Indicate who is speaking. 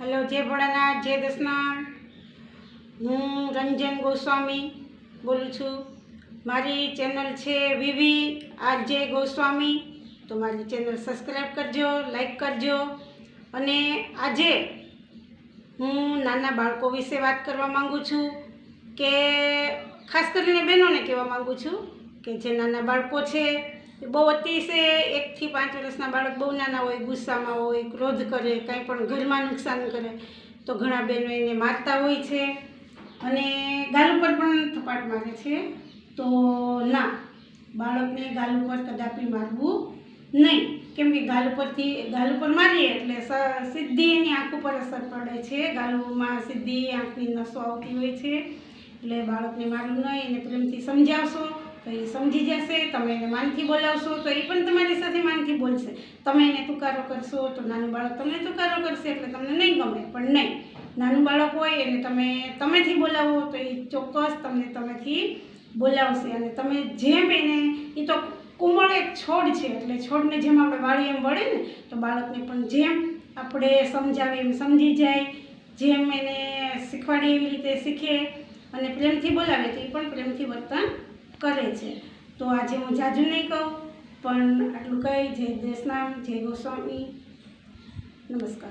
Speaker 1: Hello, જય ભોળાનાથ, જય દસનામ હું રંજન ગોસ્વામી બોલું છું. મારી ચેનલ છે વિવી આરજે ગોસ્વામી. તો મારી ચેનલ સબસ્ક્રાઈબ કરજો, લાઈક કરજો. અને આજે હું નાના બાળકો વિશે વાત કરવા માગું છું કે ખાસ કરીને બહેનોને કહેવા માગું છું કે જે નાના બાળકો છે બહુ અતિશય એકથી પાંચ વર્ષના બાળક બહુ નાના હોય, ગુસ્સામાં હોય, ક્રોધ કરે, કાંઈ પણ ઘરમાં નુકસાન કરે, તો ઘણા બહેનો એને મારતા હોય છે. અને ગાલ ઉપર પણ થપાટ મારે છે. તો ના, બાળકને ગાલ ઉપર કદાપી મારવું નહીં. કેમ કે ગાલ ઉપરથી, ગાલ ઉપર મારીએ એટલે સિદ્ધિ એની આંખ ઉપર અસર પડે છે. ગાલુમાં સીધી આંખની નસો આવતી હોય છે. એટલે બાળકને મારવું નહીં, એને પ્રેમથી સમજાવશો. તો એ સમજી જશે, તમે એને માનથી બોલાવશો તો એ પણ તમારી સાથે માનથી બોલશે. તમે એને તુકારો કરશો તો નાનું બાળક તમને તુકારો કરશે એટલે તમને નહીં ગમે, પણ નહીં. નાનું બાળક હોય એને તમે, તમેથી બોલાવો તો એ ચોક્કસ તમને તમેથી બોલાવશે. અને તમે જેમ એને, એ તો કુમળ એક છોડ છે, એટલે છોડને જેમ આપણે વાળી એમ વળે ને, તો બાળકને પણ જેમ આપણે સમજાવીએ એમ સમજી જાય. જેમ એને શીખવાડીએ એવી રીતે શીખે અને પ્રેમથી બોલાવે તો એ પણ પ્રેમથી વર્તન કરે છે. તો આજે હું જાજુ નહીં કહું, પણ આટલું કહી જય દેશનામ, જય ગોસ્વામી. નમસ્કાર.